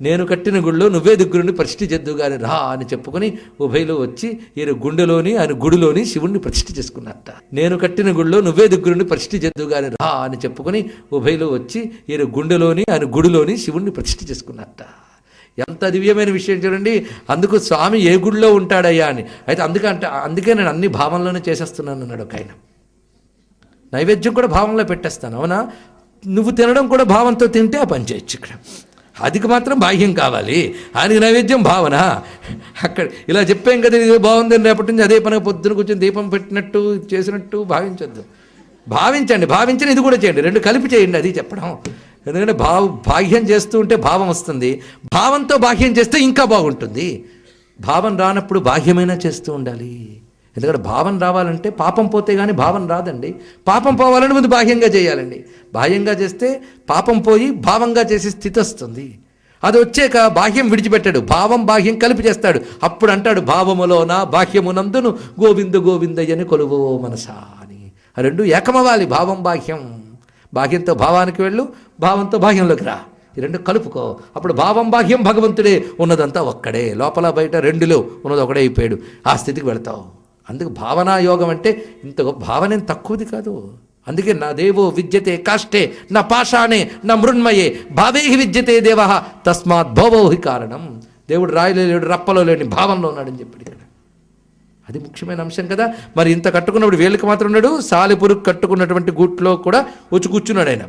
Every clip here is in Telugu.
నేను కట్టిన గుడిలో నువ్వే దగ్గరుండి ప్రతిష్ఠ చేద్దు రా అని చెప్పుకొని ఉభయలో వచ్చి ఈయన గుండెలోని ఆయన గుడిలోని శివుణ్ణి ప్రతిష్ఠ చేసుకున్నట్ట నేను కట్టిన గుడిలో నువ్వే దగ్గరుండి ప్రతిష్ఠ చేద్దు రా అని చెప్పుకొని ఉభయలో వచ్చి ఈయన గుండెలోని ఆయన గుడిలోని శివుణ్ణి ప్రతిష్ఠ చేసుకున్నట్ట ఎంత దివ్యమైన విషయం చూడండి. అందుకు స్వామి ఏ గుడిలో ఉంటాడయ్యా అని. అయితే అందుకంటే అందుకే నేను అన్ని భావంలోనే చేసేస్తున్నాను అన్నాడు ఒక ఆయన. నైవేద్యం కూడా భావంలో పెట్టేస్తాను అవునా? నువ్వు తినడం కూడా భావంతో తింటే ఆ పని చేయొచ్చు ఇక్కడ. అదికి మాత్రం బాహ్యం కావాలి. ఆయనకి నైవేద్యం భావన. అక్కడ ఇలా చెప్పాం కదా ఇది బాగుందని రేపటి నుంచి అదే పని పొద్దున కూర్చొని దీపం పెట్టినట్టు చేసినట్టు భావించొద్దు. భావించండి భావించిన ఇది కూడా చేయండి. రెండు కలిపి చేయండి అది చెప్పడం. ఎందుకంటే భావ బాహ్యం చేస్తూ ఉంటే భావం వస్తుంది. భావంతో బాహ్యం చేస్తే ఇంకా బాగుంటుంది. భావం రానప్పుడు బాహ్యమైనా చేస్తూ ఉండాలి. ఎందుకంటే భావం రావాలంటే పాపం పోతే కానీ భావం రాదండి. పాపం పోవాలని ముందు బాహ్యంగా చేయాలండి. బాహ్యంగా చేస్తే పాపం పోయి భావంగా చేసే స్థితి వస్తుంది. అది వచ్చాక బాహ్యం విడిచిపెట్టాడు. భావం బాహ్యం కలిపి చేస్తాడు. అప్పుడు అంటాడు భావములోన బాహ్యమునందును గోవింద గోవిందయ్యని కొలువో మనసా అని. ఆ రెండు ఏకమవ్వాలి. భావం బాహ్యం. బాహ్యంతో భావానికి వెళ్ళు భావంతో బాహ్యంలోకి రా. ఈ రెండు కలుపుకో. అప్పుడు భావం బాహ్యం భగవంతుడే. ఉన్నదంతా ఒక్కడే. లోపల బయట రెండులో ఉన్నది ఒకడే అయిపోయాడు. ఆ స్థితికి వెళతావు. అందుకు భావనా యోగం అంటే ఇంత భావన తక్కువది కాదు. అందుకే నా దేవో విద్యతే కాష్టే నా పాషాణే నా మృణ్మయే భావేహి విద్యతే దేవ తస్మాత్ భోవోహి కారణం. దేవుడు రాయిలో లేడు రప్పలో లేని భావంలో ఉన్నాడని చెప్పాడు ఇక్కడ. అది ముఖ్యమైన అంశం కదా. మరి ఇంత కట్టుకున్నప్పుడు వీళ్ళకి మాత్రం ఉన్నాడు సాలిపురుకు కట్టుకున్నటువంటి గూట్లో కూడా వచ్చి కూర్చున్నాడు ఆయన.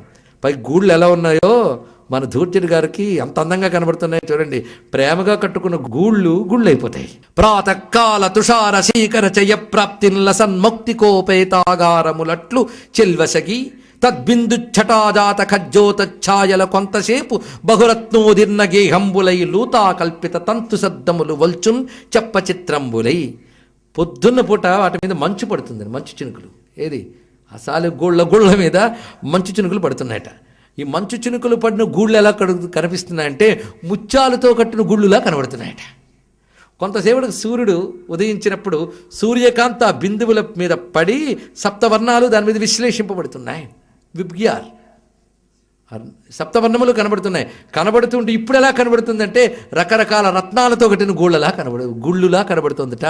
పై గూళ్ళు ఎలా ఉన్నాయో మన ధూర్తుడి గారికి ఎంత అందంగా కనబడుతున్నాయి చూడండి. ప్రేమగా కట్టుకున్న గూళ్ళు గుళ్ళు అయిపోతాయి ప్రాతకాల తుషార శీకర చయ ప్రాప్తిన్ల సన్ముక్తికోపేతాగారములట్లు చెల్వసగి తద్బిందు ఛటాజాత ఖజ్జోత ఛాయల కొంతసేపు బహురత్నోదిర్ణ గేహంబులై లూతా కల్పిత తంతు శబ్దములు వల్చున్ చెప్ప చిత్రంబులై. పొద్దున్న పూట వాటి మీద మంచు పడుతుంది మంచు చినుకులు. ఏది? అసాలు గుళ్ళ గుళ్ళ మీద మంచు చినుకులు పడుతున్నాయట. ఈ మంచు చినుకులు పడిన గూళ్ళు ఎలా కడు- కనిపిస్తున్నాయంటే ముత్యాలతో కట్టిన గుళ్ళులా కనబడుతున్నాయట. కొంతసేపటికి సూర్యుడు ఉదయించినప్పుడు సూర్యకాంత బిందువుల మీద పడి సప్తవర్ణాలు దాని మీద విశ్లేషింపబడుతున్నాయి. విబ్గ్యార్ సప్తవర్ణములు కనబడుతున్నాయి. కనబడుతుంటే ఇప్పుడు ఎలా కనబడుతుందంటే రకరకాల రత్నాలతో కట్టిన గూళ్ళలా కనబడు గుళ్ళులా కనబడుతుందట.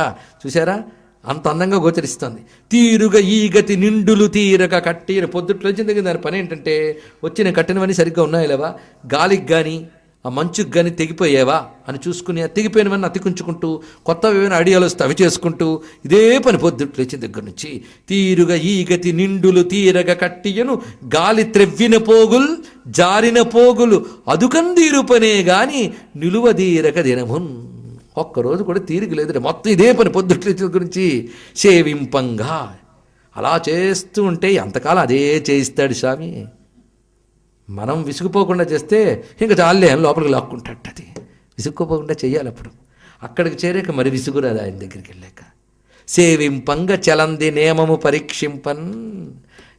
చూసారా అంత అందంగా గోచరిస్తుంది. తీరుగ ఈ గతి నిండులు తీరక కట్టిన పొద్దుట్లో వచ్చింది దాని పని ఏంటంటే వచ్చిన కట్టినవన్నీ సరిగ్గా ఉన్నాయా లేవా? గాలికి కానీ ఆ మంచుకు కానీ తెగిపోయేవా? అని చూసుకుని ఆ తెగిపోయినవన్నీ అతికించుకుంటూ కొత్తవి ఏమైనా ఐడియాలు వస్తే అవి చేసుకుంటూ ఇదే పని పొద్దుట్లు వచ్చిన దగ్గర నుంచి. తీరుగా ఈ గతి నిండులు తీరగ కట్టియను గాలి త్రెవ్విన పోగుల్ జారిన పోగులు అదుకందీరు పనే గాని నిలువదీరక దినమున్. ఒక్కరోజు కూడా తీరిక లేదు మొత్తం ఇదే పని పొద్దుట్ల గురించి సేవింపంగా. అలా చేస్తూ ఉంటే ఎంతకాలం అదే చేయిస్తాడు స్వామి. మనం విసుగుపోకుండా చేస్తే ఇంకా చాలే లోపలికి లాక్కుంటాడు అది. విసుక్కుపోకుండా చేయాలి అప్పుడు. అక్కడికి చేరాక మరి విసుగురాదు ఆయన దగ్గరికి వెళ్ళాక. సేవింపంగా చలంది నియమము పరీక్షింపన్.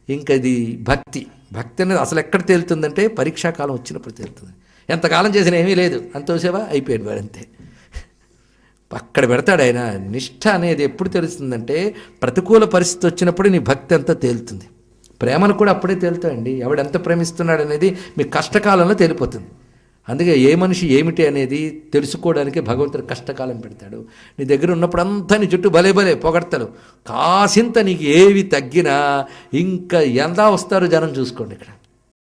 ఇంకది భక్తి. భక్తి అనేది అసలు ఎక్కడ తేలుతుందంటే పరీక్షాకాలం వచ్చినప్పుడు తేలుతుంది. ఎంతకాలం చేసినా ఏమీ లేదు. అంతోసేవా అయిపోయాడు వాడు అంతే. అక్కడ పెడతాడు ఆయన. నిష్ఠ అనేది ఎప్పుడు తెలుస్తుందంటే ప్రతికూల పరిస్థితి వచ్చినప్పుడు నీ భక్తి అంతా తేలుతుంది. ప్రేమను కూడా అప్పుడే తేలుతాయండి. ఎవడెంత ప్రేమిస్తున్నాడు అనేది మీ కష్టకాలంలో తేలిపోతుంది. అందుకే ఏ మనిషి ఏమిటి అనేది తెలుసుకోవడానికి భగవంతుడు కష్టకాలం పెడతాడు. నీ దగ్గర ఉన్నప్పుడు అంతా నీ చుట్టూ భలే భలే పొగడతాడు కాసింత నీకు ఏవి తగ్గినా ఇంకా ఎంత వస్తారు జనం చూసుకోండి ఇక్కడ.